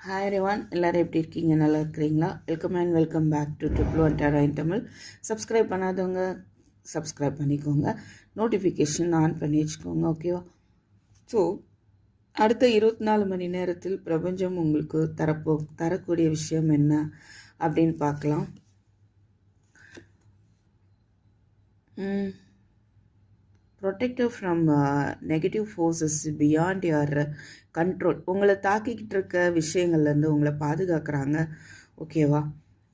Hi ரிவான் எல்லோரும் எப்படி இருக்கீங்க? நல்லா இருக்கிறீங்களா? Welcome and welcome back to triple one tarot in Tamil subscribe பண்ணாதவங்க சப்ஸ்கிரைப் பண்ணிக்கோங்க. நோட்டிஃபிகேஷன் ஆன் பண்ணி வச்சுக்கோங்க ஓகேவா ஸோ அடுத்த இருபத்தி நாலு மணி நேரத்தில் பிரபஞ்சம் உங்களுக்கு தரப்போ தரக்கூடிய விஷயம் என்ன அப்படின்னு பார்க்கலாம். Protective from negative forces beyond your control உங்களை தாக்கிக்கிட்டு இருக்க விஷயங்கள்லேருந்து உங்களை பாதுகாக்கிறாங்க. ஓகேவா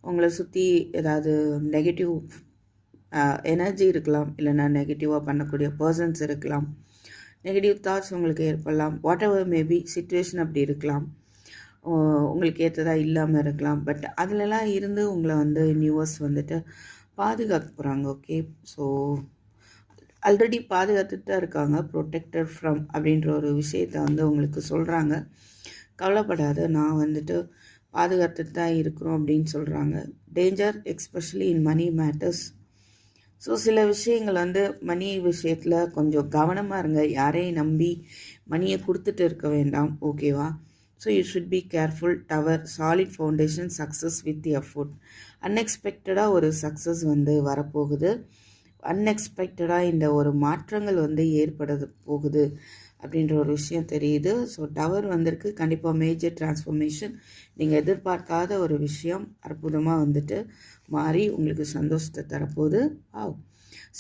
உங்களை சுற்றி ஏதாவது நெகட்டிவ் எனர்ஜி uh, இருக்கலாம். இல்லைன்னா நெகட்டிவாக பண்ணக்கூடிய பர்சன்ஸ் இருக்கலாம். நெகட்டிவ் தாட்ஸ் உங்களுக்கு ஏற்படலாம். வாட் எவர் மேபி சுச்சுவேஷன் அப்படி இருக்கலாம். உங்களுக்கு ஏற்றதாக இல்லாமல் இருக்கலாம். பட் அதிலலாம் இருந்து உங்களை வந்து நியூவர்ஸ் வந்துட்டு பாதுகாக்க போகிறாங்க ஓகே ஸோ ஆல்ரெடி பாதுகாத்துட்டு தான் இருக்காங்க. ப்ரொடெக்டர் ஃப்ரம் அப்படின்ற ஒரு விஷயத்த வந்து உங்களுக்கு சொல்கிறாங்க கவலைப்படாத நான் வந்துட்டு பாதுகாத்துட்டு தான் இருக்கிறோம் அப்படின்னு சொல்கிறாங்க danger especially in money matters so சில விஷயங்கள் வந்து மணி விஷயத்தில் கொஞ்சம் கவனமாக இருங்க. யாரையும் நம்பி மணியை கொடுத்துட்டு இருக்க வேண்டாம். ஓகேவா so you should be careful tower solid foundation success with effort அன்எக்ஸ்பெக்டடாக ஒரு சக்ஸஸ் வந்து வரப்போகுது. அன்எக்ஸ்பெக்டடாக இந்த ஒரு மாற்றங்கள் வந்து ஏற்பட போகுது அப்படின்ற ஒரு விஷயம் தெரியுது. ஸோ டவர் வந்திருக்கு. கண்டிப்பாக மேஜர் டிரான்ஸ்ஃபர்மேஷன் நீங்கள் எதிர்பார்க்காத ஒரு விஷயம் அற்புதமாக வந்துட்டு மாறி உங்களுக்கு சந்தோஷத்தை தரப்போகுது. Of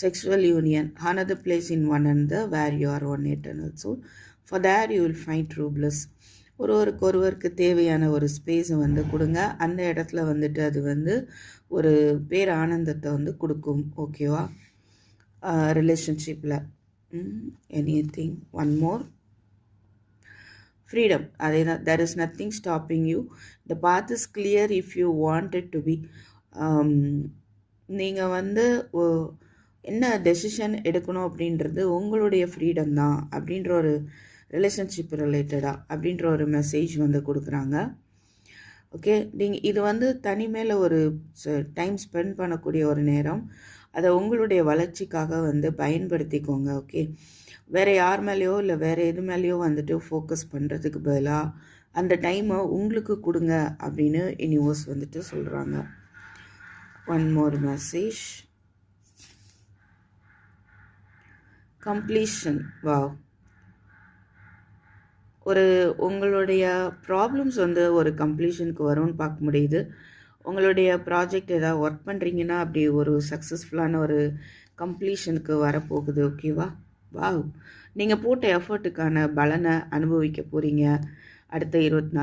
sexual union another place in one and the where you are one eternal soul. So far there you find true bliss. ஒருவருக்கு ஒருவருக்கு தேவையான ஒரு ஸ்பேஸை வந்து கொடுங்க. அந்த இடத்துல வந்துட்டு அது வந்து ஒரு பேர் ஆனந்தத்தை வந்து கொடுக்கும். ஓகேவா ரிலேஷன்ஷிப்பில் anything one more freedom அதே தான் there is nothing stopping you the path is clear if you wanted to be நீங்கள் வந்து என்ன டெசிஷன் எடுக்கணும் அப்படின்றது உங்களுடைய ஃப்ரீடம் தான் அப்படின்ற ஒரு ரிலேஷன்ஷிப் ரிலேட்டடாக அப்படின்ற ஒரு மெசேஜ் வந்து கொடுக்குறாங்க. ஓகே? நீங்கள் இது வந்து தனிமையில் ஒரு டைம் ஸ்பெண்ட் பண்ணக்கூடிய ஒரு நேரம். அதை உங்களுடைய வளர்ச்சிக்காக வந்து பயன்படுத்திக்கோங்க ஓகே? வேறு யார் மேலேயோ இல்லை வேறு எது மேலேயோ வந்துட்டு ஃபோக்கஸ் பண்ணுறதுக்கு பதிலாக அந்த டைமை உங்களுக்கு கொடுங்க அப்படின்னு யூனிவர்ஸ் வந்துட்டு சொல்கிறாங்க one more message completion wow ஒரு உங்களுடைய ப்ராப்ளம்ஸ் வந்து ஒரு கம்ப்ளீஷனுக்கு வரும்னு பார்க்க முடியுது. உங்களுடைய ப்ராஜெக்ட் ஏதாவது ஒர்க் பண்ணுறீங்கன்னா அப்படி ஒரு சக்ஸஸ்ஃபுல்லான ஒரு கம்ப்ளீஷனுக்கு வரப்போகுது ஓகேவா வாவ் நீங்கள் போட்ட எஃபர்ட்டுக்கான பலனை அனுபவிக்க போகிறீங்க அடுத்த இருபத்தி நாலு